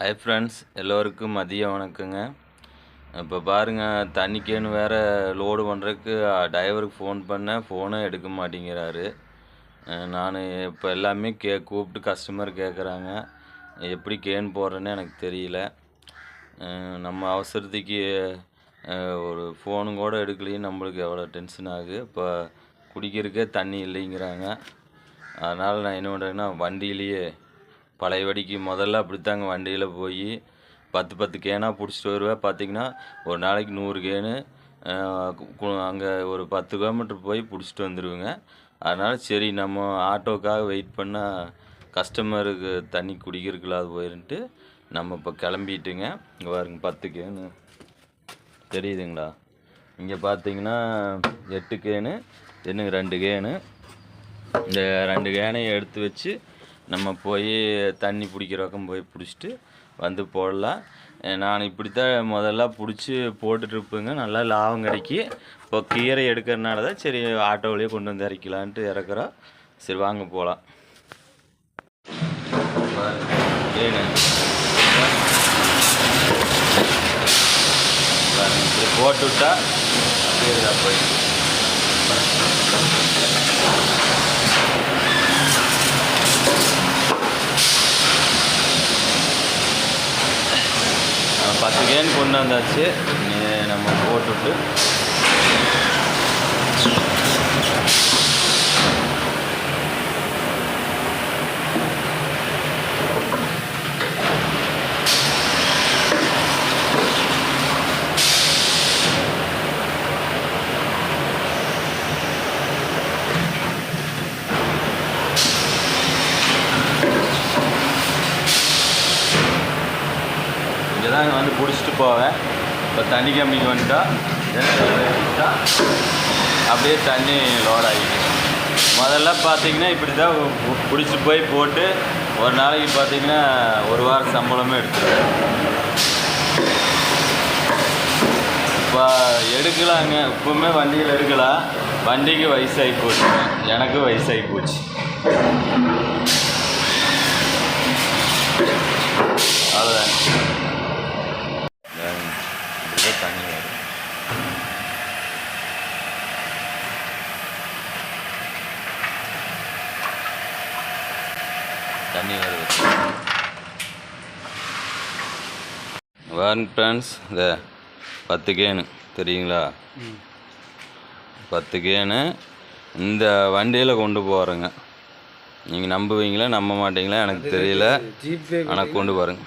Hi friends எல்லோருக்கும் மதிய வணக்கங்க. இப்போ பாருங்கள் தண்ணிக்கேன்னு வேறு லோடு பண்ணுறதுக்கு டிரைவருக்கு ஃபோன் பண்ணேன். ஃபோனே எடுக்க மாட்டேங்கிறாரு. நான் இப்போ எல்லாமே கே கூப்பிட்டு கஸ்டமர் கேட்குறாங்க எப்படி கேன் போடுறேன்னு எனக்கு தெரியல. நம்ம அவசரத்துக்கு ஒரு ஃபோனும் கூட எடுக்கலையும் நம்மளுக்கு எவ்வளோ டென்ஷன் ஆகுது. இப்போ குடிக்கிறக்கே தண்ணி இல்லைங்கிறாங்க. அதனால் நான் என்ன பண்ணுறேன்னா வண்டியிலேயே பழைய வடிக்கு முதல்ல அப்படித்தாங்க வண்டியில் போய் பத்து பத்து கேனாக பிடிச்சிட்டு வருவேன். பார்த்தீங்கன்னா ஒரு நாளைக்கு நூறு கேனு அங்கே ஒரு பத்து கிலோமீட்டர் போய் பிடிச்சிட்டு வந்துடுவேங்க அதனால் சரி நம்ம ஆட்டோக்காக வெயிட் பண்ணால் கஸ்டமருக்கு தண்ணி குடிக்கிறதுக்கு இல்லாத போயிருன்ட்டு நம்ம இப்போ கிளம்பிட்டுங்க. இங்கே பாருங்க பத்து கேனு. தெரியுதுங்களா? இங்கே பார்த்தீங்கன்னா எட்டு கேனு என்னங்க ரெண்டு கேனு. இந்த ரெண்டு கேனையும் எடுத்து வச்சு நம்ம போய் தண்ணி பிடிக்கிற பக்கம் போய் பிடிச்சிட்டு வந்து போடலாம். நான் இப்படி தான் முதல்ல பிடிச்சி போட்டுட்ருப்பேங்க நல்லா லாபம் கிடைக்கி இப்போ கீரை எடுக்கிறனால தான் சரி ஆட்டோவிலேயே கொண்டு வந்து இறக்கலான்ட்டு இறக்குறோம். சரி வாங்க போகலாம். போட்டு விட்டா அப்படியே போய் பத்து கேன் கொண்டாந்தாச்சு. நம்ம போட்டுட்டு இதெல்லாம் இங்கே வந்து பிடிச்சிட்டு போவேன். இப்போ தண்ணி கம்மிக்கு வந்துட்டா ஜெனரேட்டர் அப்படியே தண்ணி லோட் ஆகிடும் முதல்ல பார்த்தீங்கன்னா இப்படி தான் பிடிச்சிட்டு போய் போட்டு ஒரு நாளைக்கு பார்த்தீங்கன்னா ஒரு வாரம் சம்பளமே எடுத்துருவேன். இப்போ எடுக்கலாங்க. இப்போவுமே வண்டியில் எடுக்கலாம். வண்டிக்கு வயசாகி போச்சு. எனக்கு வயசாகி போச்சு. இப்படிதான் தண்ணி வரும் தண்ணி வருது வாங்க ஃப்ரெண்ட்ஸ் இந்த பத்து கேனு தெரியுங்களா? பத்து கேனு இந்த வண்டியில் கொண்டு போகிறேங்க நீங்கள் நம்புவீங்களா நம்ப மாட்டீங்களா எனக்கு தெரியல. ஆனால் கொண்டு போகிறேங்க